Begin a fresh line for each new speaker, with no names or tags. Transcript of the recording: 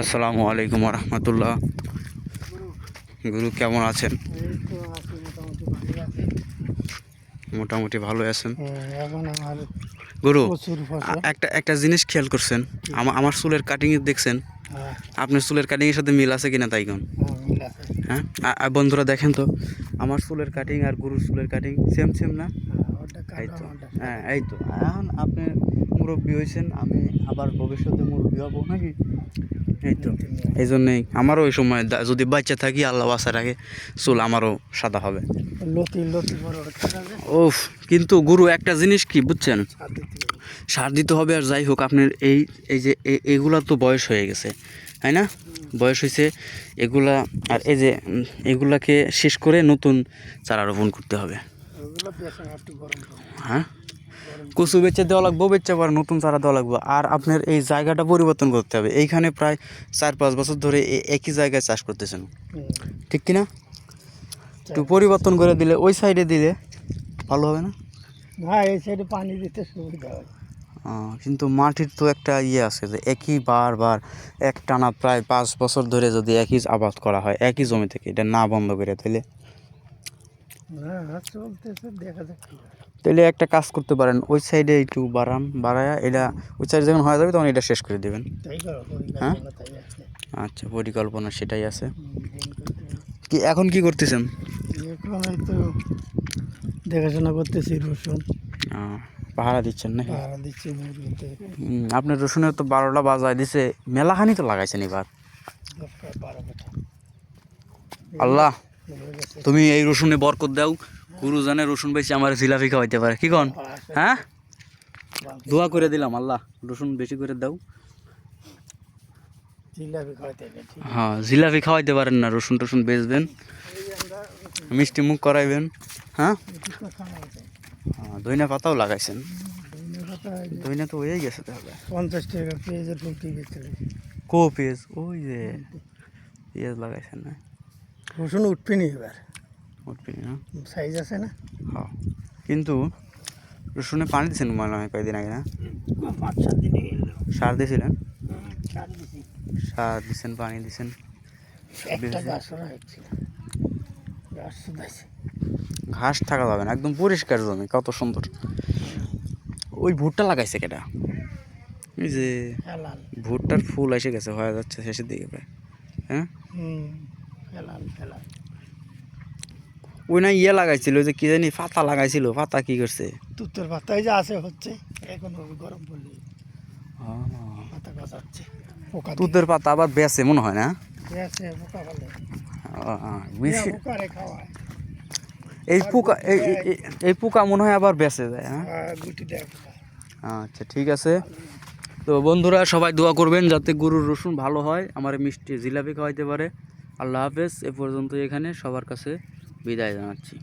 আসসালামু আলাইকুম রহমতুল্লাহ গুরু কেমন আছেন?
মোটামুটি ভালো
আছেন? গুরু একটা একটা জিনিস খেয়াল করছেন। আমার চুলের কাটিং দেখছেন। আপনার চুলের কাটিং এর সাথে মিল আছে কিনা তাই কোন?
হ্যাঁ,
বন্ধুরা দেখেন তো আমার চুলের কাটিং আর গুরুর চুলের কাটিং সেম সেম না? এই তো। হ্যাঁ এই তো। এখন আপনি মুরব্বী হয়েছেন আমি আবার ভবিষ্যতে মুরব্বী হব নাকি? এই তো। এই জন্যেই আমারও ওই সময় যদি বাচ্চা থাকি আল্লাহ বাসা রাখে চুল আমারও সাদা হবে। ওফ কিন্তু গুরু একটা জিনিস কি বুঝছেন?
সার দিতে হবে।
আর যাই হোক আপনার এই এই যে এগুলা তো বয়স হয়ে গেছে তাই না? বয়স হয়েছে এগুলা আর এই যে এগুলাকে শেষ করে নতুন চারা রোপণ করতে হবে। হ্যাঁ? কচু বেচে দেওয়া লাগবো বেচে পরে নতুন চারা দেওয়া লাগবে। আর আপনার এই জায়গাটা পরিবর্তন করতে হবে। এইখানে প্রায় চার পাঁচ বছর ধরে একই জায়গায় চাষ করতেছেন। ঠিক কিনা? একটু পরিবর্তন করে দিলে ওই সাইডে দিলে ভালো হবে না?
না এই সাইডে পানি দিতে সুবিধা হয়।
কিন্তু মাটির তো একটা ইয়ে আছে যে একই বারবার এক টানা প্রায় পাঁচ বছর ধরে যদি একই আবাদ করা হয় একই জমি থেকে এটা না বন্ধ করে তাহলে
না চলতেছে দেখা যাক কি হয়।
তাহলে একটা কাজ করতে পারেন ওই সাইডে একটু বাড়ান বাড়ায়া এটা ওই সাইডে যখন হয়ে যাবে তখন এটা শেষ করে দেবেন। হ্যাঁ? আচ্ছা পরিকল্পনা সেটাই আছে। কি এখন কি করতেছেন?
এখন তো দেখাশোনা করতেছি রসুন।
পাহারা দিচ্ছেন
পাহারা দিচ্ছি মুরগিতে।
রসুনের তো বারোটা বাজায় দিছে মেলাখানি তো লাগাইছেন এবার। আল্লাহ! তুমি এই রসুনে বরকত দাও গুরু জানে রসুন বেশি আমার জিলাপি খাওয়াইতে পারে। কি কন? হ্যাঁ? দোয়া করে দিলাম আল্লাহ রসুন বেশি করে দাও। হ্যাঁ জিলাপি খাওয়াইতে পারেন না রসুন টসুন বেচবেন। মিষ্টি মুখ করাইবেন হ্যাঁ?
আছে
হ্যাঁ, ধইনা পাতাও লাগাইছেন। ধইনা তো হয়েই গেছে তাহলে।
পঞ্চাশ টাকা পেঁয়াজের।
কো পেঁয়াজ ওই যে পেঁয়াজ লাগাইছেন না?
রসুন উঠবে নি এবার।
উঠবি না?
সাইজ আছে না?
হ্যাঁ কিন্তু রসুনে পানি দিয়েছেন মনে হয় কয়েকদিন আগে না?
পাঁচ সাত দিনে
সার দিয়েছিলেন?
সার
দিছেন পানি
শুধাইছে।
ঘাস থাকা যাবে না একদম পরিষ্কার জমি কত সুন্দর। ওই ভুট্টা লাগাইছে কেটা এই যে ভুট্টার ফুল এসে গেছে হয়ে যাচ্ছে শেষের দিকে প্রায়। হ্যাঁ? ওই না ইয়ে লাগাইছিল যে কি জানি পাতা লাগাইছিল পাতা কি করছে?
তুতের পাতায় যে আছে হচ্ছে এখন গরম পড়লে পাতা দিয়ে।
তুতের পাতা আবার বেছে মনে হয় না?
আছে পোকা ফেলে
এই পোকা এই এই- এই- এই পোকা মনে হয় আবার বেচে যায় হ্যাঁ
গুটি দেয় পোকা।
আচ্ছা ঠিক আছে। তো বন্ধুরা সবাই দোয়া করবেন যাতে গরুর রসুন ভালো হয় আমার মিষ্টি জিলাপি খাওয়াইতে পারে। আল্লাহ হাফেজ এ পর্যন্ত এখানে। সবার কাছে বিদায় জানাচ্ছি।